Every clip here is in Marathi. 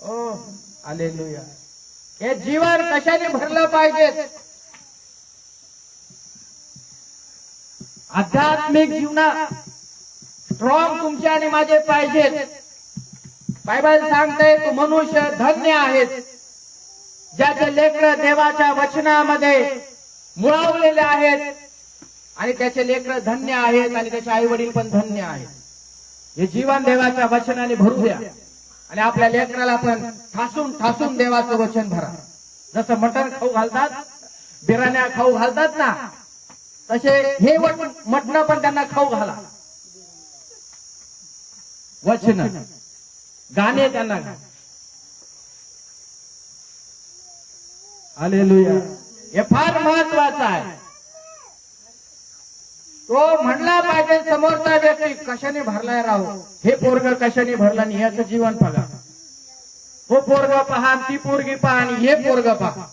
ओ आले हे जीवन कशाने भरलं पाहिजे? आध्यात्मिक जीवना स्ट्रॉंग तुमचे आणि माझे पाहिजेत बायबल सांगते तू मनुष्य धन्य आहेत ज्याचे लेकर देवाच्या वचनामध्ये मुळावलेले आहेत आणि त्याचे लेकर धन्य आहेत आणि त्याचे आई वडील पण धन्य आहेत. हे जीवन देवाच्या वचनाने भरू द्या. आणि आपल्या लेकराला आपण ठासून ठासून देवाचं वचन भरा. जसं मटण खाऊ घालतात बिराण्या खाऊ घालतात ना तसे हे मटण पण त्यांना खाऊ घाला. वचन. गाणे त्यांना आलेलुया हे फार महत्वाचं आहे. तो म्हणला पाहिजे समोरचा व्यक्ती कशाने भरलाय राहू हे पोरग कशाने भरला आणि याचं जीवन बघा. हो पोरग पहा ती पोरगी पहा आणि हे पोरग पहा.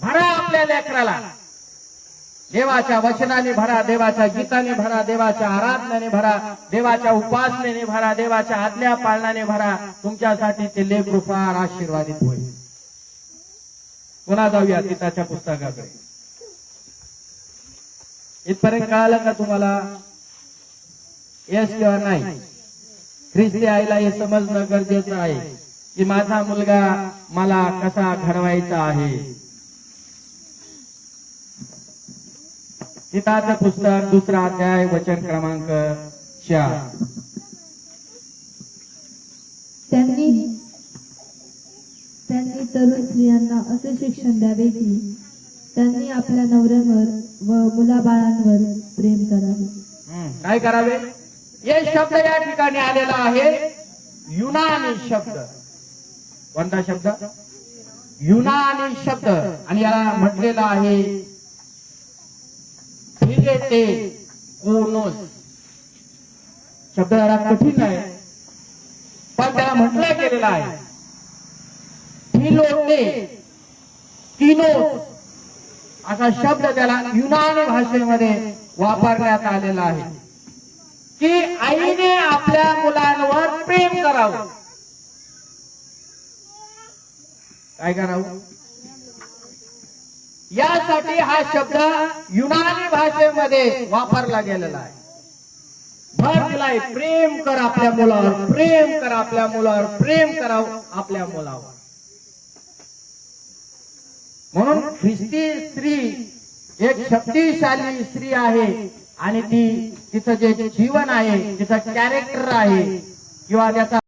भरा आपल्या लेकराला. देवाच्या वचनाने भरा देवाच्या गीताने भरा देवाच्या आराधनाने भरा देवाच्या उपासनेने भरा देवाच्या आज्ञा पालनाने भरा. तुमच्यासाठी ते लेख फार आशीर्वादित होईल. पुन्हा जाऊया गीताच्या पुस्तकाकडे. इथपर्यंत कळालं का तुम्हाला? यश किंवा नाही? ख्रिस्ती आईला हे समजणं गरजेचं आहे की माझा मुलगा मला कसा घडवायचा आहे. गीताचं पुस्तक दुसरा अध्याय वचन क्रमांक चार. त्यांनी त्यांनी तरुण स्त्रियांना असे शिक्षण द्यावे की त्यांनी आपल्या नवऱ्यांवर व मुलाबाळांवर प्रेम करावे. काय करावे? हे शब्द या ठिकाणी आलेला आहे युनानी शब्द. कोणता शब्द? युनानी शब्द. आणि याला म्हटलेला आहे फिलेटे कोनोस. शब्द जरा कठीण आहे पण त्याला म्हटलं गेलेलं आहे. फिलोटे किनोस. असा शब्द त्याला युनानी भाषेमध्ये वापरण्यात आलेला आहे. की आईने आपल्या मुलांवर प्रेम करावं. काय करावं? यासाठी हा शब्द युनानी भाषेमध्ये वापरला गेलेला आहे. भर दिलाय प्रेम कर आपल्या मुलावर प्रेम कर आपल्या मुलावर प्रेम करावं आपल्या मुलावर. म्हणून ख्रिस्ती स्त्री एक शक्तिशाली स्त्री आहे आणि ती तिचं जे जीवन आहे तिचं कॅरेक्टर आहे किंवा त्याचा